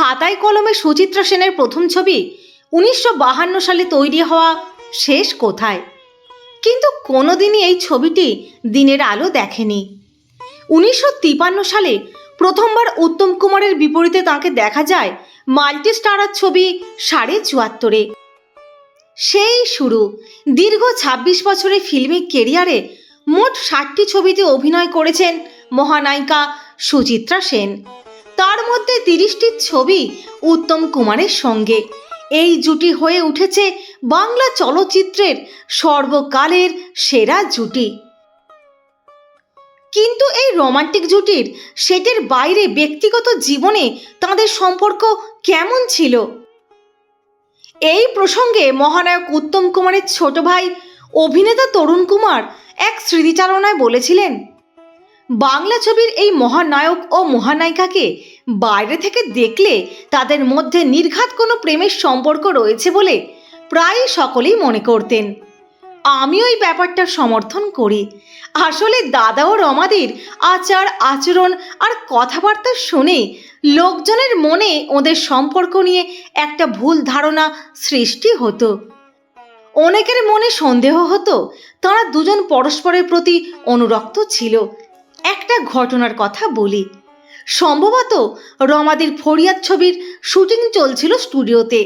খাতায় কলমে সুচিত্রা সেনের প্রথম ছবি উনিশশো সালে তৈরি হওয়া শেষ কোথায়? কিন্তু কোনোদিনই এই ছবিটি দিনের আলো দেখেনি। উনিশশো সালে প্রথমবার উত্তম কুমারের বিপরীতে তাকে দেখা যায় মাল্টি স্টারার ছবি সাড়ে চুয়াত্তরে। সেই শুরু। দীর্ঘ ২৬ বছরের ফিল্মিক কেরিয়ারে মোট ষাটটি ছবিতে অভিনয় করেছেন মহানায়িকা সুচিত্রা সেন। মধ্যে তিরিশটি ছবি উত্তম কুমারের সঙ্গে। এই জুটি হয়ে উঠেছে বাংলা চলচ্চিত্রের সর্বকালের সেরা জুটি। কিন্তু এই রোমান্টিক জুটির সেটের বাইরে ব্যক্তিগত জীবনে তাদের সম্পর্ক কেমন ছিল? এই প্রসঙ্গে মহানায়ক উত্তম কুমারের ছোট ভাই অভিনেতা তরুণ কুমার এক স্মৃতিচারণায় বলেছিলেন, বাংলা ছবির এই মহানায়ক ও মহানায়িকাকে বাইরে থেকে দেখলে তাদের মধ্যে নির্ঘাত কোনো প্রেমের সম্পর্ক রয়েছে বলে প্রায় সকলেই মনে করতেন। আমিও এই ব্যাপারটা সমর্থন করি। আসলে দাদা ও রমাদির আচার, আচরণ আর কথাবার্তা শুনে লোকজনের মনে ওদের সম্পর্ক নিয়ে একটা ভুল ধারণা সৃষ্টি হতো। অনেকের মনে সন্দেহ হতো, তারা দুজন পরস্পরের প্রতি অনুরক্ত ছিল। একটা ঘটনার কথা বলি। সম্ভবত রমাদির ফরিয়াদ ছবির শুটিং চলছিল স্টুডিওতে।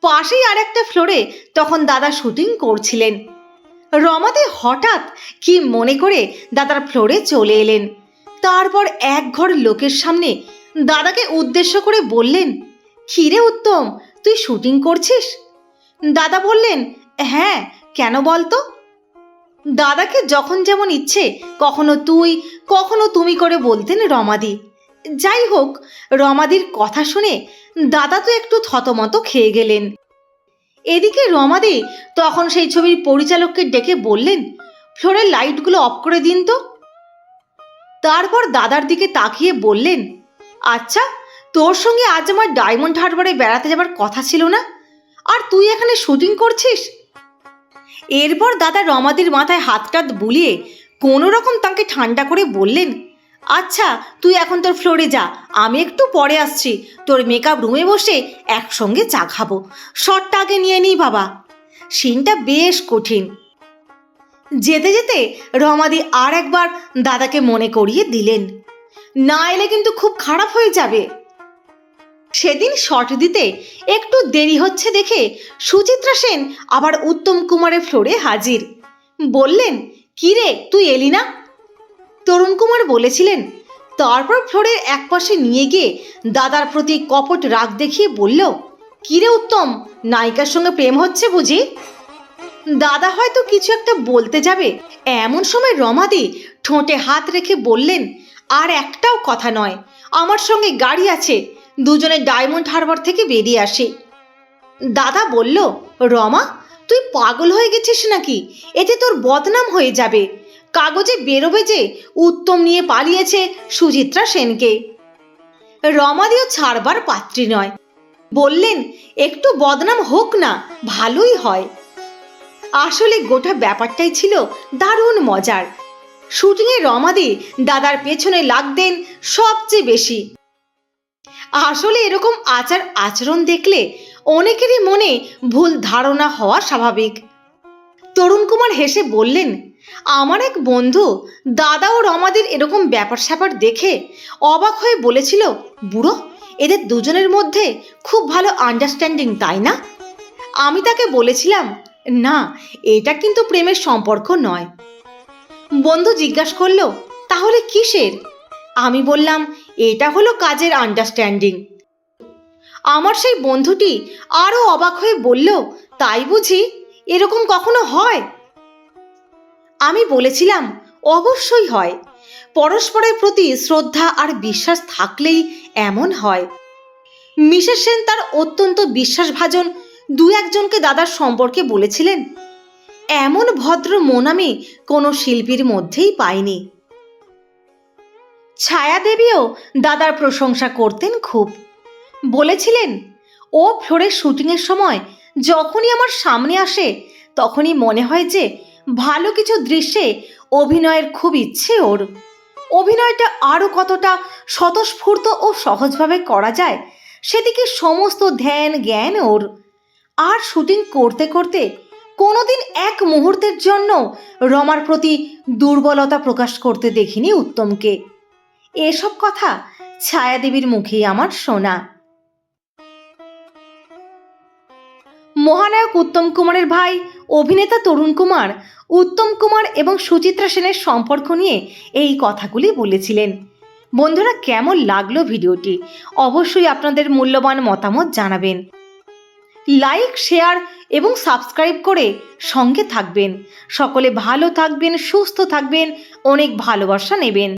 পাশেই আর একটা ফ্লোরে তখন দাদা শুটিং করছিলেন। রমাদি হঠাৎ কি মনে করে দাদার ফ্লোরে চলে এলেন। তারপর এক ঘর লোকের সামনে দাদাকে উদ্দেশ্য করে বললেন খিরে উত্তম, তুই শুটিং করছিস? দাদা বললেন হ্যাঁ কেন বলতো? দাদাকে যখন যেমন ইচ্ছে কখনো তুই, কখনো তুমি করে বলতেন রমাদি। যাই হোক, রমাদির কথা শুনে দাদা তো একটু থতমত খেয়ে গেলেন। এদিকে রমাদি তখন সেই ছবির পরিচালককে ডেকে বললেন, ফ্লোরের লাইটগুলো অফ করে দিন তো। তারপর দাদার দিকে তাকিয়ে বললেন আচ্ছা তোর সঙ্গে আজ আমার ডায়মন্ড হারবারে বেড়াতে যাবার কথা ছিল না? আর তুই এখানে শুটিং করছিস? এরপর দাদা রমাদির মাথায় হাত টাত বুলিয়ে কোনো রকম তাকে ঠান্ডা করে বললেন আচ্ছা তুই এখন তোর ফ্লোরে যা। আমি একটু পরে আসছি। তোর মেকআপ রুমে বসে একসঙ্গে চা খাব। শটটা আগে নিয়ে নিই, বাবা। সিনটা বেশ কঠিন। যেতে যেতে রমাদি আর একবার দাদাকে মনে করিয়ে দিলেন। না এলে কিন্তু খুব খারাপ হয়ে যাবে। সেদিন শট দিতে একটু দেরি হচ্ছে দেখে সুচিত্রা সেন আবার উত্তম কুমারের ফ্লোরে হাজির। বললেন, কি রে, তুই এলি না? তরুণ কুমার বলেছিলেন, তারপর ফ্লোরের একপাশে নিয়ে গিয়ে দাদার প্রতি কপট রাগ দেখিয়ে বলল, কিরে উত্তম, নায়িকার সঙ্গে প্রেম হচ্ছে বুঝি? দাদা হয়তো কিছু একটা বলতে যাবে, এমন সময় রমাদি ঠোঁটে হাত রেখে বললেন, আর একটাও কথা নয়, আমার সঙ্গে গাড়ি আছে, দুজনে ডায়মন্ড হারবার থেকে বেরিয়ে আসি। দাদা বলল, রমা, তুই পাগল হয়ে গেছিস নাকি? এতে তোর বদনাম হয়ে যাবে। কাগজে বেরোবে যে উত্তম নিয়ে পালিয়েছে সুচিত্রা সেনকে। রমাদিও ছাড়বার পাত্রী নয়। বললেন, একটু বদনাম হোক না, ভালোই হয়। আসলে গোটা ব্যাপারটাই ছিল দারুণ মজার। শুটিংয়ে রমাদি দাদার পেছনে লাগতেন সবচেয়ে বেশি। আসলে এরকম আচার আচরণ দেখলে অনেকেরই মনে ভুল ধারণা হওয়া স্বাভাবিক। তরুণ কুমার হেসে বললেন আমার এক বন্ধু দাদা ও রমাদের এরকম ব্যাপার স্যাপার দেখে অবাক হয়ে বলেছিল, বুড়ো, এদের দুজনের মধ্যে খুব ভালো আন্ডারস্ট্যান্ডিং তাই না? আমি তাকে বলেছিলাম, না, এটা কিন্তু প্রেমের সম্পর্ক নয়। বন্ধু জিজ্ঞাসা করল, তাহলে কিসের? আমি বললাম, এটা হলো কাজের আন্ডারস্ট্যান্ডিং আমার সেই বন্ধুটি আরও অবাক হয়ে বলল, তাই বুঝি এরকম কখনো হয়? আমি বলেছিলাম, অবশ্যই হয়। পরস্পরের প্রতি শ্রদ্ধা আর বিশ্বাস থাকলেই এমন হয়। মিসেস সেন তার অত্যন্ত বিশ্বাসভাজন দু একজনকে দাদার সম্পর্কে বলেছিলেন। এমন ভদ্র মন আমি কোনো শিল্পীর মধ্যেই পাইনি। ছায়া দেবীও দাদার প্রশংসা করতেন খুব। বলেছিলেন, ও ফ্লোরের শুটিংয়ের সময় যখনই আমার সামনে আসে, তখনই মনে হয় যে ভালো কিছু দৃশ্যে অভিনয়ের খুব ইচ্ছে ওর। অভিনয়টা আরও কতটা স্বতঃস্ফূর্ত ও সহজভাবে করা যায়, সেদিকে সমস্ত ধ্যান জ্ঞান ওর। আর শুটিং করতে করতে কোনোদিন এক মুহূর্তের জন্য রমার প্রতি দুর্বলতা প্রকাশ করতে দেখিনি উত্তমকে। এসব কথা ছায়াদেবীর মুখেই আমার শোনা। মহানায়ক উত্তম কুমারের ভাই, অভিনেতা তরুণ কুমার। উত্তম কুমার এবং সুচিত্রা সেনের সম্পর্ক নিয়ে এই কথাগুলি বলেছিলেন। বন্ধুরা, কেমন লাগল ভিডিওটি? অবশ্যই আপনাদের মূল্যবান মতামত জানাবেন। লাইক, শেয়ার এবং সাবস্ক্রাইব করে সঙ্গে থাকবেন। সকলে ভালো থাকবেন, সুস্থ থাকবেন, অনেক ভালোবাসা নেবেন।